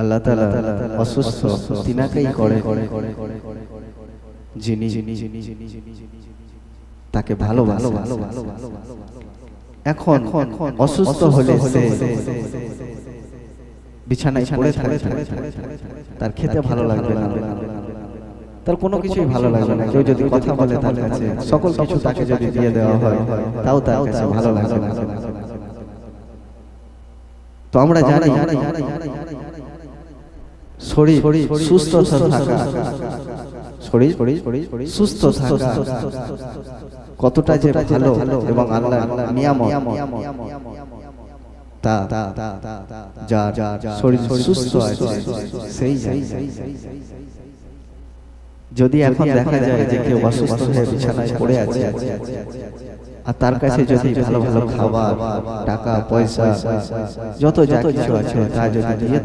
আল্লাহ তাআলা অসুস্থ তিনাকেই করে। যিনি তাকে ভালো ভালো ভালো ভালো এখন অসুস্থ হলে বিছানায় তার খেতে ভালো লাগবে না। তার কোনো কিছুই ভালো লাগবে না। কেউ যদি কথা বলে তার কাছে, সকল কিছু তাকে যদি দিয়ে দেওয়া হয়, তাও ভালো লাগবে না। তো আমরা জানি শরীর সুস্থ থাকা। শরীর সুস্থ থাকা। কতটা যে ভালো এবং আল্লাহ নিয়ামত। তা যার শরীর সুস্থ আছে। সেই যদি এখন দেখা যায় যে কেউ অসুস্থ হয়ে বিছানায় পড়ে আছে আর তার কাছে যদি ভালো ভালো খাবার টাকা পয়সা যত যা কিছু আছে তা যদি দিয়ে